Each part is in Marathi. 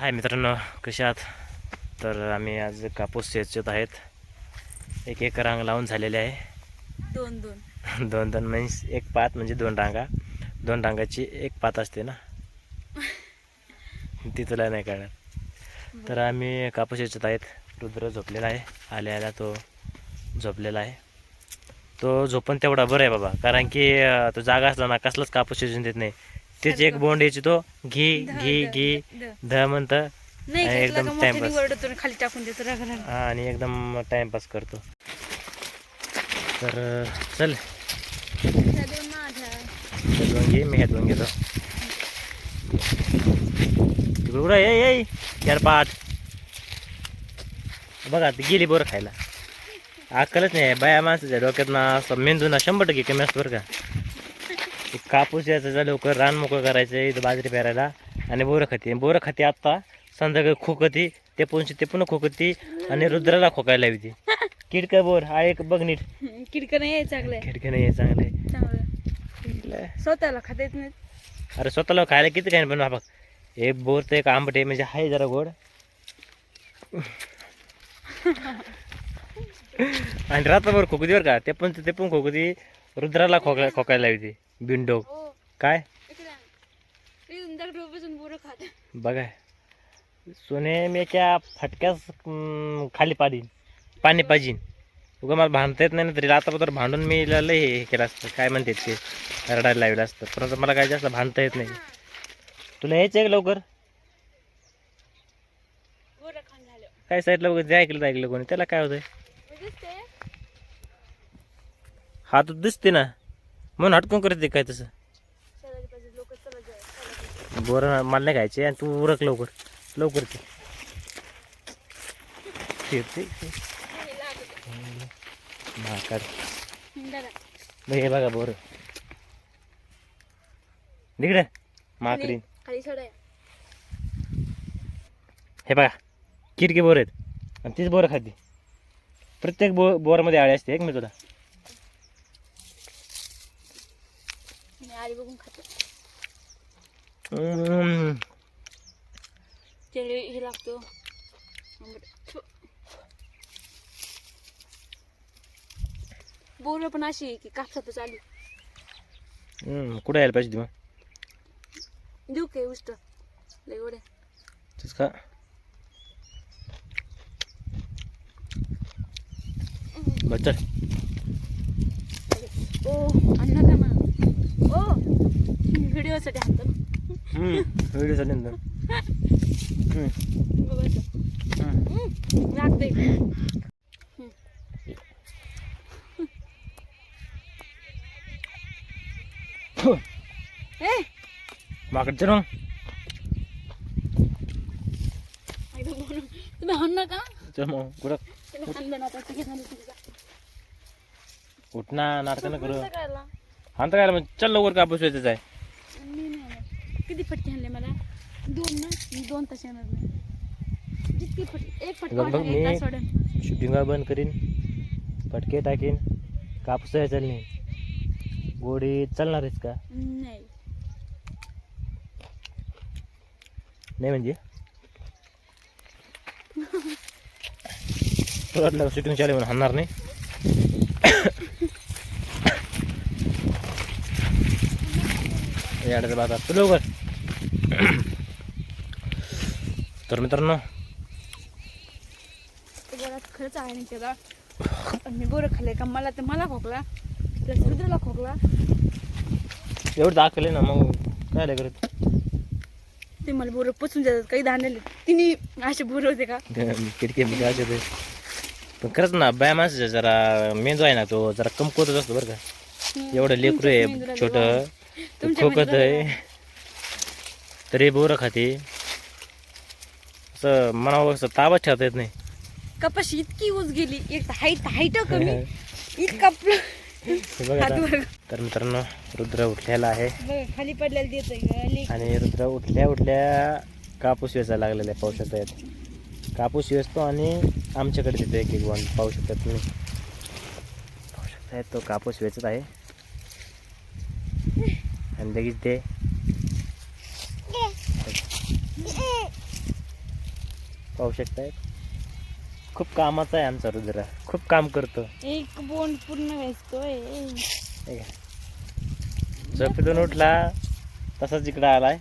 हाय मित्रांनो कसे आहात? तर आम्ही आज कापूस वेचत आहेत. एक एक रांग लावून झालेले आहे. दोन दोन. दोन दोन म्हणजे एक पात म्हणजे दोन रांगा. दोन रांगाची एक पात असते ना? ती तुला नाही कळणार. तर आम्ही कापूस वेचत आहेत. रुद्र झोपलेला आहे. आल्या आल्या तो झोपलेला आहे. तो झोपण तेवढा बरं आहे बाबा. कारण की तो जागा असला ना कसलाच कापूस वेचून देत नाही. तेच एक बोंड यायची तो घी घी घी ध. म्हणतं. एकदम टाइमपास. खाली टाकून देतो हा, आणि एकदम टाइमपास करतो. तर चल. घे मी घेतो. कुठं? ये ये चार पाच. बघा ती गेली बोरं खायला. अक्कलच नाही बाया माणसाच्या डोक्यात ना असं मेंदू ना शंभर टक्के कमी असतो बरं का. कापूस यायचं लवकर रान मोकळं करायचं इथं बाजरी पेरायला. आणि बोरं खाते. बोरं खाते आत्ता संध्याकाळी खोकती ते पुन्हा ते पुन्हा खोकती आणि रुद्राला खोकायला लावते किडका बोर हा एक बघ नीट. किडकं नाही आहे चांगलं. खिडकी नाही आहे चांगले. चांगलं. स्वतःला खाता येत नाही अरे स्वतःला खायला किती काय पण बाबा हे बोर तर एक आंबट आहे म्हणजे आहे जरा गोड. आणि रात्रभर खोकती बरं का ते पण ते पण खोकती रुद्राला खोका खोकायला लावते काय? बसून बोरं खात. बघा. सोने मी क्या फटक्यास अं, खाली पाडीन. पाणी पाजीन. उगा मला भांडता येत नाही ना तरी रात्रभर भांडून मी लय हे केलं असतं. काय म्हणते ते? रडायला लावलं असतं. परंतु मला काय जास्त भांडता येत नाही. तुला यायचं आहे लवकर? काय साईडला बघ जे ऐकलं ते ऐकलं कोणी. त्याला काय होतंय? हा तर दिसते ना. म्हणून हटकून करते काय तसं? बोरं मला नाही खायचे. आणि तू उरक लवकर. लवकर ते. हे बघा बोर. तिकडे माकडी. हे बघा किरकी बोर आहेत. आणि तीच बोरं खाते. प्रत्येक बो बोरमध्ये आळे असते एक मी तुला आली बघून खातो. ते हे लागतो. बोरं पण अशी की कापसातच आली. कुठे यायला पाहिजे मग? देऊ काय उष्ट? लय एवढे तेच का बरं चल. ओ अण्णा का ना ओ व्हिडिओसाठी आणतो ना व्हिडिओ चालेल ना हम्म, बघायचं हम्म. लागते ए. माकड चल मग एकदा बोलू. तुम्ही हाण नका. चल मग कुठं? तुम्ही हाणलं ना आता तिघे झाले तिघे जा. उठ ना नाटकं न करू? हा तर काय मग चल लवकर कापूस वेचायचं आहे. किती फटके आणले मला? दोन ना? मी दोन तसे आणत नाही. जितकी फट एक फटका बघ, एक वाढेल. शूटिंग बंद करीन फटके टाकीन कापूस आहे चल नाही गोडी चालणारच का? नाही. नाही म्हणजे? तुला वाटलं शूटिंग चालू म्हणून हाणणार नाही. याड्याचा बाजार. तू लवकर. तर मित्रांनो खरंच आहे नाही त्याला पण मी बोरं खाल्ले का मला तर मला खोकला. खोकला. एवढं दाखवले ना मग काय आलं करत? ते मला बोरं पचून जातात काही तिने असे बोरं होते का? किडके काय होते पण खरंच ना बाया माणसाचा जरा मेंदू आहे ना तो जरा कमकुवतच असतो बरं का. एवढं लेकरू आहे छोट. खोकत आहे. तरी बोरं खाते. असं मनावर असं ताबच ठेवता येत नाही. कपाशी इतकी ऊस गेली. एक हाईट हाईट कमी. इतका हे बघा आता. तर मित्रांनो रुद्र उठलेला आहे. बघ, खाली पडलेला देत आणि रुद्र उठल्या उठल्या कापूस वेचायला लागलेला आहे पाहू शकतायत कापूस वेचतो आणि आमच्याकडे तिथे एक एक वन पाहू शकतात तुम्ही. पाहू शकतायत तो कापूस वेचत आहे. आणि लगेच ते पाहू शकताय? खूप कामाचा आहे आमचा रुद्र. खूप काम करतो. एक बोंड पूर्ण वेचतोय. झोपेतून उठला तसाच इकडं आलाय.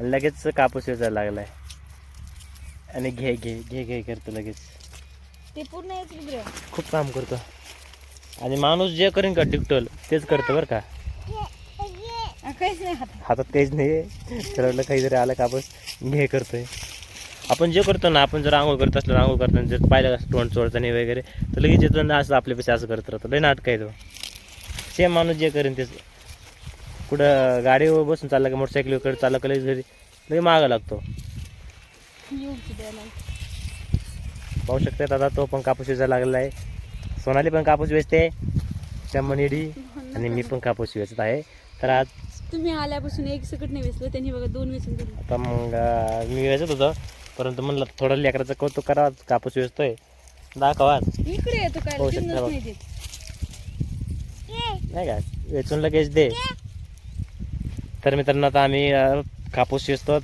लगेच कापूस वेचायला लागलाय. आणि घे घे घे घे करतो लगेच. ते पूर्ण खूप काम करतो. आणि माणूस जे करेन का टिकटोल तेच करतो बरं का. काहीच नाही हातात काहीच नाही ठरवलं काहीतरी आलं कापूस घे करतोय. आपण जे करतो ना आपण जर आंघोळ करत असलो आंघोळ करताना जर पाहिलं असं तोंड चोळताना वगैरे तर लगेच येतो ना असं आपल्यापेक्षा असं करत राहतो. लय नाटक आहे तो. सेम माणूस जे करेन तेच. कुठं गाडीवर बसून चालला का मोटरसायकलीवर चालला का लगेच घरी लगे मागं लागतो. की पाहू शकतात आता तो पण कापूस वेचायला लागलेला आहे. सोनाली पण कापूस वेचते. चमनिडी आणि मी पण कापूस वेचत आहे. तर आज तुम्ही आल्यापासून एक सकट नाही वेचलं त्यांनी बघा दोन वेचून दिले. आता मग अं, मी वेचत होतो परंतु म्हणलं थोडं लेकराचं कौतुक करावं कापूस वेचतोय. दाखवा. इकडे येतो काय शकता बघ. नाही देत. नाही का? वेचून लगेच दे. तर मित्रांनो आता आम्ही अं, कापूस वेचतो.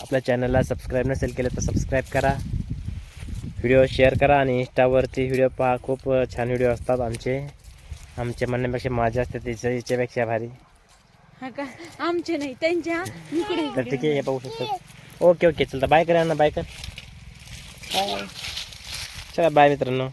आपल्या चॅनलला सबस्क्राईब नसेल केलं तर सबस्क्राईब करा. व्हिडिओ शेअर करा आणि इंस्टावरती व्हिडिओ पहा. खूप अं, छान व्हिडिओ असतात आमचे. आमचे म्हणण्यापेक्षा माझे असते त्याच्या याच्यापेक्षा भारी. हा का? आमचे नाही त्यांच्या. इकडे तर इकडे ठीक आहे हे पाहू शकतो. ओके ओके चलता बाय करा ना बाय कर. बाय. चला बाय मित्रांनो.